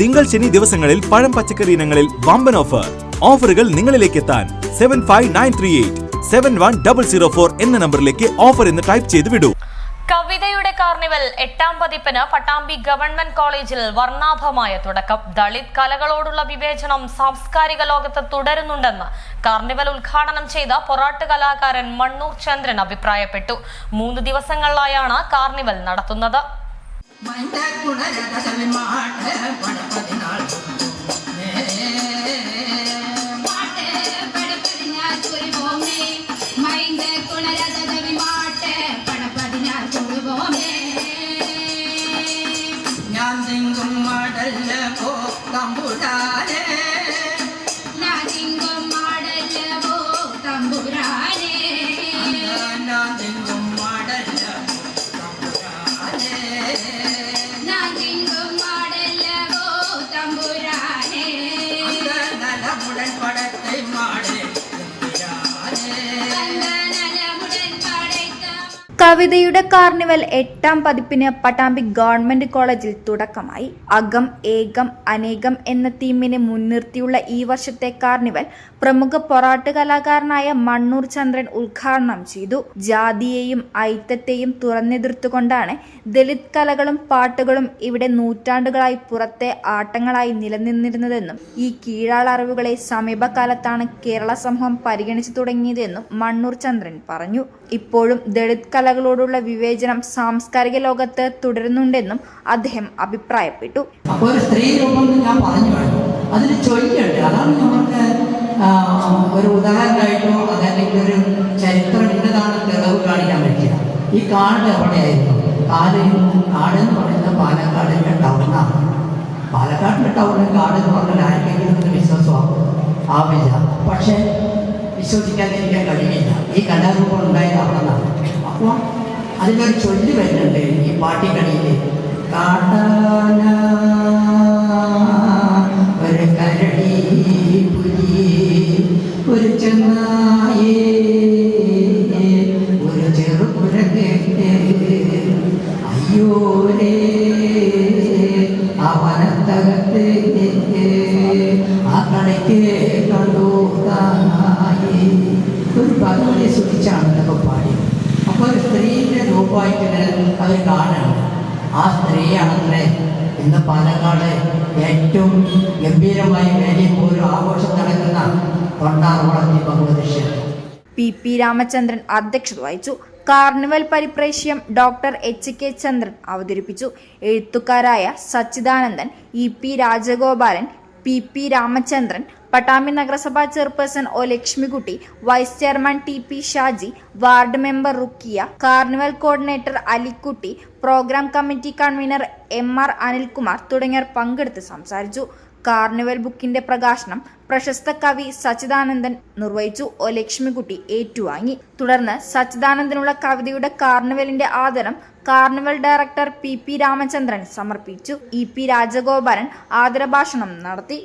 തിങ്കൾ ശനി ദിവസങ്ങളിൽ പഴം പച്ചക്കറി ഇനങ്ങളിൽ വമ്പൻ ഓഫർ ഓഫറുകൾ നിങ്ങളിലേക്ക് എത്താൻ seven five nine three eight seven one double zero four എന്ന നമ്പറിലേക്ക് ഓഫർ എന്ന് ടൈപ്പ് ചെയ്ത് വിടൂ. കവിതയുടെ കാർണിവൽ എട്ടാം പതിപ്പിന് പട്ടാമ്പി ഗവൺമെന്റ് കോളേജിൽ വർണാഭമായ തുടക്കം. ദളിത് കലകളോടുള്ള വിവേചനം സാംസ്കാരിക ലോകത്ത് തുടരുന്നുണ്ടെന്ന് കാർണിവൽ ഉദ്ഘാടനം ചെയ്ത പൊറാട്ട് കലാകാരൻ മണ്ണൂർ ചന്ദ്രൻ അഭിപ്രായപ്പെട്ടു. മൂന്ന് ദിവസങ്ങളിലായാണ് കാർണിവൽ നടത്തുന്നത്. மைந்த குணரதவி மாட்ட படப்பதினால் மைந்த குணரதவி மாட்ட படப்பதினால் சொல்லுவோமே ஞான் திங்கும் மாடல்ல போ கம்புடாரே. കവിതയുടെ കാർണിവൽ എട്ടാം പതിപ്പിന് പട്ടാമ്പി ഗവൺമെന്റ് കോളേജിൽ തുടക്കമായി. അകം ഏകം അനേകം എന്ന തീമിനെ മുൻനിർത്തിയുള്ള ഈ വർഷത്തെ കാർണിവൽ പ്രമുഖ പൊറാട്ട് കലാകാരനായ മണ്ണൂർ ചന്ദ്രൻ ഉദ്ഘാടനം ചെയ്തു. ജാതിയെയും ഐത്തത്തെയും തുറന്നെതിർത്തുകൊണ്ടാണ് ദലിത് കലകളും പാട്ടുകളും ഇവിടെ നൂറ്റാണ്ടുകളായി പുറത്തെ ആട്ടങ്ങളായി നിലനിന്നിരുന്നതെന്നും ഈ കീഴാളറിവുകളെ സമീപകാലത്താണ് കേരള സമൂഹം പരിഗണിച്ചു തുടങ്ങിയതെന്നും മണ്ണൂർ ചന്ദ്രൻ പറഞ്ഞു. ഇപ്പോഴും ദളിത് കലകളോടുള്ള വിവേചനം സാംസ്കാരിക ലോകത്ത് തുടരുന്നുണ്ടെന്നും അദ്ദേഹം അഭിപ്രായപ്പെട്ടു. അപ്പോൾ സ്ത്രീ രൂപം ഞാൻ പറഞ്ഞു അതിന് ചൊല്ലുണ്ട് അതാണ് നമുക്ക് ഒരു ഉദാഹരണമായിട്ടോ അതല്ലെങ്കിൽ ഒരു ചരിത്രം ഇന്നതാണ് തെളിവ് കാണിക്കാൻ പറ്റുക ഈ കാട് എവിടെയായിരുന്നു? കാട് കാട് എന്ന് പറയുന്നത് പാലക്കാടിന്റെ ടൗണാണ് പാലക്കാടിന്റെ ടൗണിൽ കാട് എന്ന് പറഞ്ഞാൽ ആർക്കെങ്കിലും ഒന്ന് വിശ്വാസമാകും ആവില്ല. പക്ഷേ വിശ്വസിക്കാതിരിക്കാൻ കഴിയില്ല. ഈ കലാരൂപം ഉണ്ടായത് അവിടെ നിന്നാണ്. അപ്പോൾ അതിനൊരു ചൊല്ലി വരുന്നുണ്ട് ഈ പാട്ടിക്കണിയിൽ കാട്ടാന ഒരു കരടി പുലി ഒരു ചെന്നായേ ഒരു ചെറുപുരങ്ങ് അയ്യോരേ അവനത്തകത്ത് ആ കടയ്ക്ക് കണ്ടു. താനായി ഒരു ഭഗവതിയെ സൂക്ഷിച്ചാണ് ഇതൊക്കെ പാടിയത് രൂപമായിട്ട് അവർ കാണുകയാണ് ആ സ്ത്രീയാണത്രേ ഇന്ന് പാലക്കാട് ഏറ്റവും ഗംഭീരമായി വേലയിൽ ഒരു ആഘോഷം നടക്കുന്ന തൊണ്ടാർവളത്തി ഭഗവതി ക്ഷേത്രം പി പി രാമചന്ദ്രൻ അധ്യക്ഷത വഹിച്ചു. കാർണിവൽ പരിപ്രേഷ്യം ഡോക്ടർ എച്ച് കെ ചന്ദ്രൻ അവതരിപ്പിച്ചു. എഴുത്തുകാരായ Sachidanandan E P Rajagopalan P P Ramachandran Pattambi നഗരസഭാ chairperson O Lakshmikutty vice chairman T P Shaji ward member Rukiya carnival coordinator Alikutty program committee convener M R Anilkumar തുടങ്ങിയവർ പങ്കെടുത്ത് സംസാരിച്ചു. Carnival ബുക്കിന്റെ പ്രകാശനം പ്രശസ്ത കവി സച്ചിദാനന്ദൻ നിർവഹിച്ചു. ഒ ലക്ഷ്മിക്കുട്ടി ഏറ്റുവാങ്ങി. തുടർന്ന് സച്ചിദാനന്ദനുള്ള കവിതയുടെ കാർണിവലിന്റെ ആദരം carnival director P P Ramachandran സമർപ്പിച്ചു. ഇ പി രാജഗോപാലൻ ആദരഭാഷണം നടത്തി.